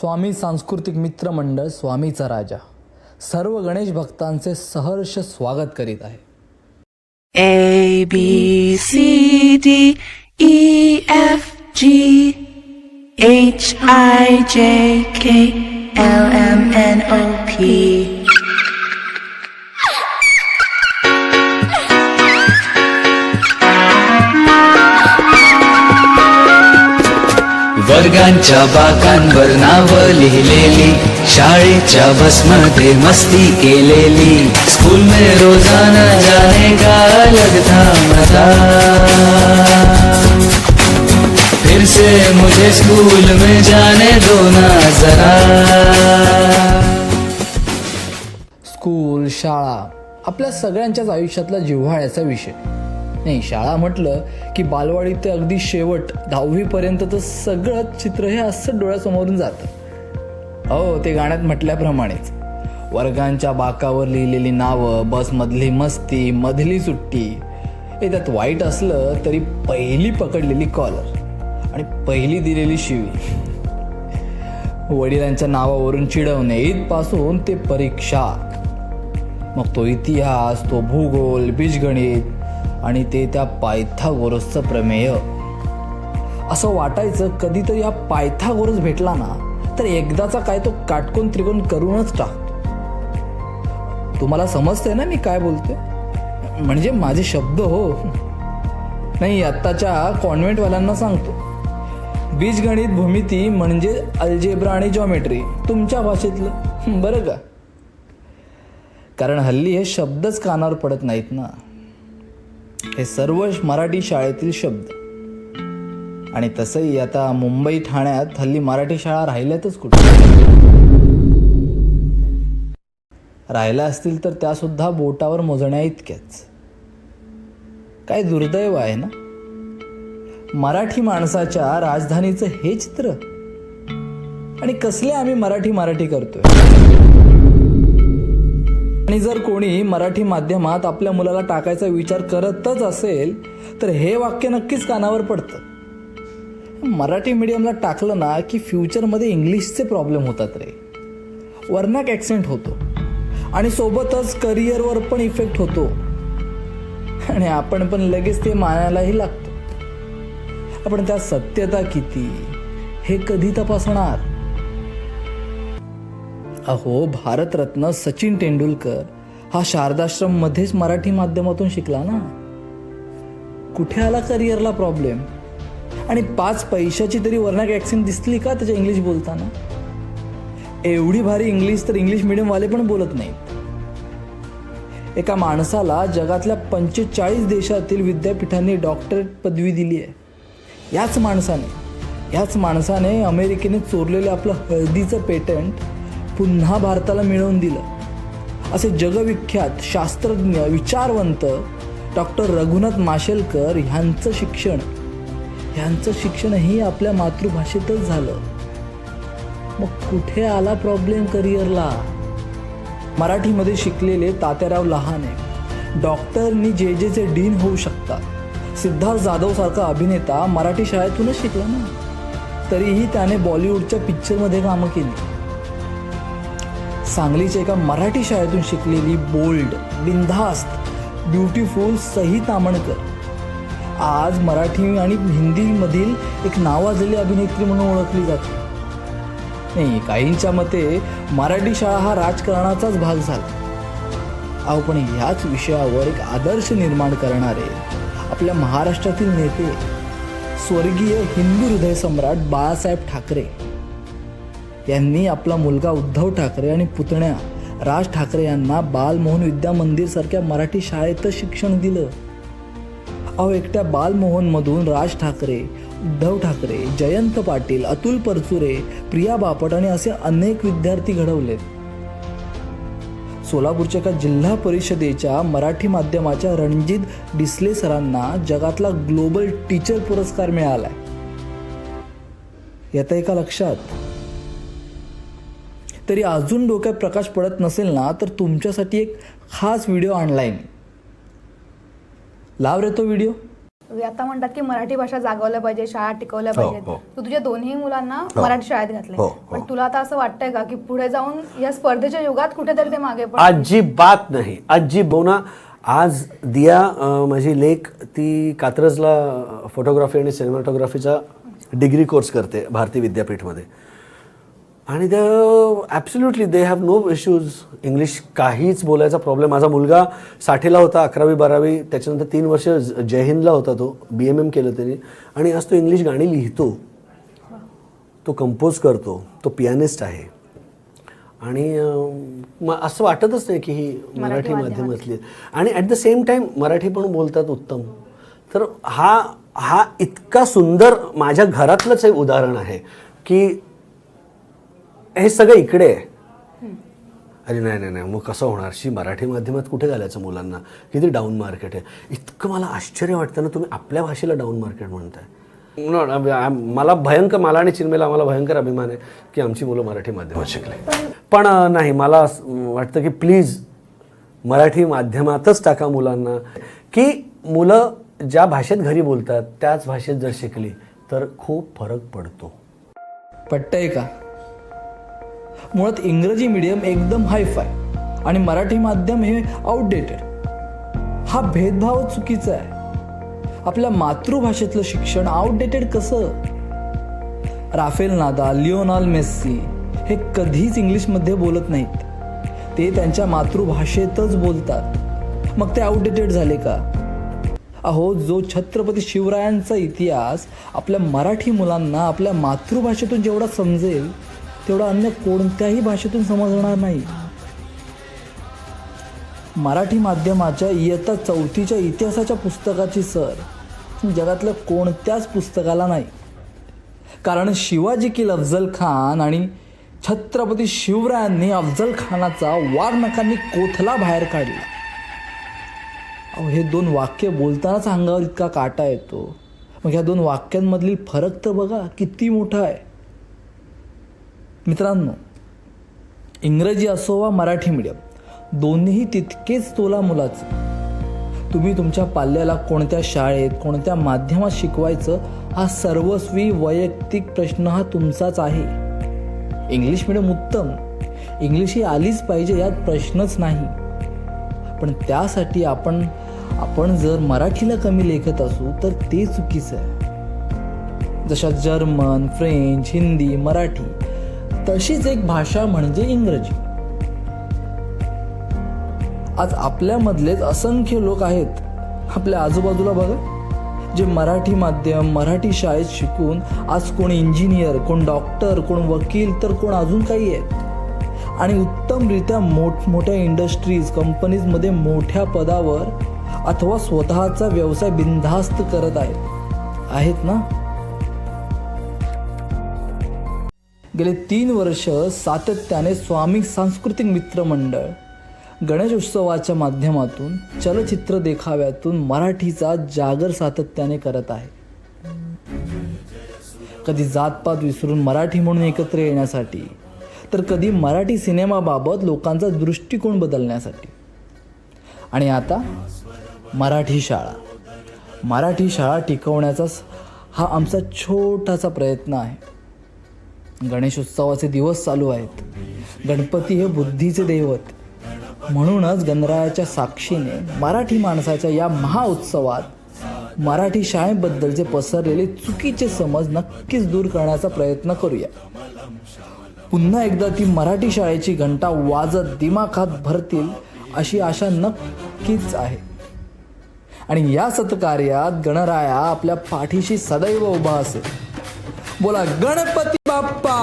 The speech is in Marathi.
स्वामी सांस्कृतिक मित्र मंडळ स्वामीचा राजा. सर्व गणेश भक्तांचे सहर्ष स्वागत करीत आहे. A B C D E F G H I J K L M N O P वर्गांच्या बाकांवर नाव लिहिलेली शाळेच्या बसमध्ये मस्ती केलेली. स्कूल में रोजाना जाने का लगता मजा फिर से मुझे स्कूल में जाने दो ना जरा. स्कूल शाळा आपल्या सगळ्यांच्याच आयुष्यातला जिव्हाळ्याचा विषय. नाही शाळा म्हटलं की बालवाडी ते अगदी शेवट दहावीपर्यंतचं सगळं चित्र हे असं डोळ्यासमोरून जातं. हो ते गाण्यात म्हटल्याप्रमाणेच. वर्गांच्या बाकावर लिहिलेली नावं बसमधली मस्ती मधली सुट्टी हे त्यात वाईट असलं तरी पहिली पकडलेली कॉलर आणि पहिली दिलेली शिवी. वडिलांच्या नावावरून चिडवणे इथपासून ते परीक्षा. मग तो इतिहास तो भूगोल बीजगणित आणि ते त्या पायथागोरसचं प्रमेय. असं वाटायचं कधीतरी हा पायथागोरस भेटला ना तर एकदाचा काय तो काटकोन त्रिकोण करूनच टाकतो तुम्हाला समजतंय ना मी काय बोलते म्हणजे माझे शब्द हो. नाही आत्ताच्या कॉन्व्हेंटवाल्यांना सांगतो. बीजगणित भूमिती म्हणजे अल्जेब्रा आणि जॉमेट्री तुमच्या भाषेतलं. बरं का? कारण हल्ली हे शब्दच कानावर पडत नाहीत ना. हे सर्व मराठी शाळेतील शब्द. आणि तसंही आता मुंबई ठाण्यात हल्ली मराठी शाळा राहिल्यातच कुठे? राहिल्या असतील तर त्या सुद्धा बोटावर मोजण्या इतक्याच. काय दुर्दैव आहे ना? मराठी माणसाच्या राजधानीचं हे चित्र. आणि कसले आम्ही मराठी मराठी करतोय? आणि जर कोणी मराठी माध्यमात आपल्या मुलाला टाकायचा विचार करतच असेल तर हे वाक्य नक्कीच कानावर पडतं. मराठी मीडियमला टाकलं ना की फ्युचरमध्ये इंग्लिशचे प्रॉब्लेम होतात रे. वर्णाक ॲक्सेंट होतो. आणि सोबतच करिअरवर पण इफेक्ट होतो. आणि आपण पण लगेच ते मानायलाही लागतो. आपण त्यात सत्यता किती हे कधी तपासणार? अहो भारतरत्न सचिन तेंडुलकर हा शारदाश्रम मध्येच मराठी माध्यमातून शिकला ना. कुठे आला करिअरला प्रॉब्लेम आणि पाच पैशाची तरी वर्णाक ॲक्सेंट दिसली का त्याच्या इंग्लिश बोलताना? एवढी भारी इंग्लिश तर इंग्लिश मिडियमवाले पण बोलत नाहीत. एका माणसाला जगातल्या पंचेचाळीस देशातील विद्यापीठांनी डॉक्टरेट पदवी दिली आहे. याच माणसाने याच माणसाने अमेरिकेने चोरलेलं आपलं हळदीचं पेटंट पुन्हा भारताला मिळवून दिलं. असे जगविख्यात शास्त्रज्ञ विचारवंत डॉक्टर रघुनाथ माशेलकर ह्यांचं शिक्षण. ह्यांचं शिक्षणही आपल्या मातृभाषेतच झालं. मग कुठे आला प्रॉब्लेम करिअरला मराठीमध्ये शिकलेले तात्याराव लहाने. डॉक्टरनी जे जेचे डीन होऊ शकतात. सिद्धार्थ जाधव सारखा अभिनेता मराठी शाळेतूनच शिकला ना. तरीही त्याने बॉलिवूडच्या पिक्चरमध्ये कामं केली. सांगलीच्या एका मराठी शाळेतून शिकलेली बोल्ड बिनधास्त ब्युटिफुल सही तामणकर. आज मराठी आणि हिंदीमधील एक नावाजलेली अभिनेत्री म्हणून ओळखली जाते. नाही काहींच्या मते मराठी शाळा हा राजकारणाचाच भाग झाला. अहो पण ह्याच विषयावर एक आदर्श निर्माण करणारे आपल्या महाराष्ट्रातील नेते स्वर्गीय हिंदू हृदय सम्राट बाळासाहेब ठाकरे यांनी आपला मुलगा उद्धव ठाकरे आणि पुतण्या राज ठाकरे यांना बालमोहन विद्या मंदिर सारख्या मराठी शाळेतच शिक्षण दिलं. अहो एकट्या बालमोहनमधून राज ठाकरे उद्धव ठाकरे जयंत पाटील अतुल परचुरे प्रिया बापट आणि असे अनेक विद्यार्थी घडवलेत. सोलापूरच्या एका जिल्हा परिषदेच्या मराठी माध्यमाच्या रणजित डिसले सरांना जगातला ग्लोबल टीचर पुरस्कार मिळालाय. येतं एका लक्षात. तरी अजून डोक्यात प्रकाश पडत नसेल ना तर तुमच्यासाठी एक खास व्हिडिओ आणलाय मी लाव रे तो व्हिडिओ. आता म्हणतात की मराठी भाषा जागवल्या पाहिजे शाळा टिकवल्या हो, पाहिजेत. हो. तू तुझ्या दोन्ही मुलांना हो. मराठी शाळेत घातले पण. तुला आता असं वाटतंय का की पुढे जाऊन या स्पर्धेच्या युगात कुठेतरी ते मागे अजिबात नाही. अजिबोना आज दिया माझी लेक ती कात्रजला फोटोग्राफी आणि सिनेमॅटोग्राफीचा डिग्री कोर्स करते भारती विद्यापीठमध्ये. आणि त्या absolutely they have no issues English काहीच बोलायचा प्रॉब्लेम माझा मुलगा साठीला होता अकरावी बारावी. त्याच्यानंतर तीन वर्ष ज- जय हिंदला होता तो. बी एम एम केलं त्यांनी. आणि आज तो इंग्लिश गाणी लिहितो. तो कंपोज करतो. तो पियानिस्ट आहे. आणि असं वाटतच नाही की ही मराठी माध्यमातली. आहे. आणि at the same time Marathi पण बोलतात उत्तम. तर हा हा इतका सुंदर माझ्या घरातलंच एक उदाहरण आहे की हे सगळं इकडे आहे. अरे नाही नाही नाही. मग कसं होणार? शी मराठी माध्यमात कुठे घालायचं मुलांना? किती डाऊन मार्केट आहे. इतकं मला आश्चर्य वाटतं ना तुम्ही आपल्या भाषेला डाऊन मार्केट म्हणताय. मला भयंकर मला आणि चिन्मेला आम्हाला भयंकर अभिमान आहे की आमची मुलं मराठी माध्यमात शिकले. पण नाही मला असं वाटतं की प्लीज मराठी माध्यमातच टाका मुलांना. की मुलं ज्या भाषेत घरी बोलतात त्याच भाषेत जर शिकली तर खूप फरक पडतो. पटतंय का? मुळात इंग्रजी मीडियम एकदम हायफाय आणि मराठी माध्यम हे आउटडेटेड हा भेदभाव चुकीचा आहे. आपल्या मातृभाषेतलं शिक्षण आउटडेटेड कसं? राफेल नादा लिओनाल मेस्सी हे कधीच इंग्लिशमध्ये बोलत नाहीत. ते त्यांच्या मातृभाषेतच बोलतात. मग ते आउटडेटेड झाले का? अहो जो छत्रपती शिवरायांचा इतिहास आपल्या मराठी मुलांना आपल्या मातृभाषेतून जेवढा समजेल तेवढा अन्य कोणत्याही भाषेतून समजणार नाही. मराठी माध्यमाच्या इयत्ता चौथीच्या इतिहासाच्या पुस्तकाची सर. जगातल्या कोणत्याच पुस्तकाला नाही. कारण शिवाजी किल अफजल खान आणि छत्रपती शिवरायांनी अफजल खानाचा वाघनखांनी कोथला बाहेर काढला. अहो हे दोन वाक्य बोलतानाच अंगावर इतका काटा येतो. मग ह्या दोन वाक्यांमधली फरक तर बघा किती मोठा आहे. मित्रांनो इंग्रजी असो वा मराठी मीडियम दोन्हीही तितकेच तोला मुलाचं. तुम्ही तुमच्या पाल्याला कोणत्या शाळेत कोणत्या माध्यमात शिकवायचं हा सर्वस्वी वैयक्तिक प्रश्न हा तुमचाच आहे. इंग्लिश मीडियम उत्तम. इंग्लिश ही आलीच पाहिजे यात प्रश्नच नाही. पण त्यासाठी आपण आपण जर मराठीला कमी लेखत असू तर ते चुकीचं आहे. जशा जर्मन फ्रेंच हिंदी मराठी तशीच एक भाषा म्हणजे इंग्रजी. आज आपल्यामधलेच असंख्य लोक आहेत आपल्या आजूबाजूला बघा जे मराठी माध्यम मराठी शाळेत शिकून आज कोण इंजिनियर कोण डॉक्टर कोण वकील तर कोण अजून काही आहेत. आणि उत्तमरित्या मोठमोठ्या इंडस्ट्रीज कंपनीजमध्ये मोठ्या पदावर अथवा स्वतःचा व्यवसाय बिनधास्त करत आहेत. आहेत ना? गेले तीन वर्ष सातत्याने स्वामी सांस्कृतिक मित्र मंडळ गणेश उत्सवाच्या माध्यमातून चलचित्र देखाव्यातून मराठीचा जागर सातत्याने करत आहे. कधी जातपात विसरून मराठी म्हणून एकत्र येण्यासाठी तर कधी मराठी सिनेमाबाबत लोकांचा दृष्टिकोन बदलण्यासाठी. आणि आता मराठी शाळा. मराठी शाळा टिकवण्याचा हा आमचा छोटासा प्रयत्न आहे. गणेशोत्सवाचे दिवस चालू आहेत. गणपती हे बुद्धीचे दैवत. म्हणूनच गणरायाच्या साक्षीने मराठी माणसाच्या या महाउत्सवात मराठी शाळेबद्दलचे पसरलेले चुकीचे समज नक्कीच दूर करण्याचा प्रयत्न करूया. पुन्हा एकदा ती मराठी शाळेची घंटा वाजत दिमाखात भरतील अशी आशा नक्कीच आहे. आणि या सत्कार्यात गणराया आपल्या पाठीशी सदैव उभा असेल. बोला गणपती அப்பா.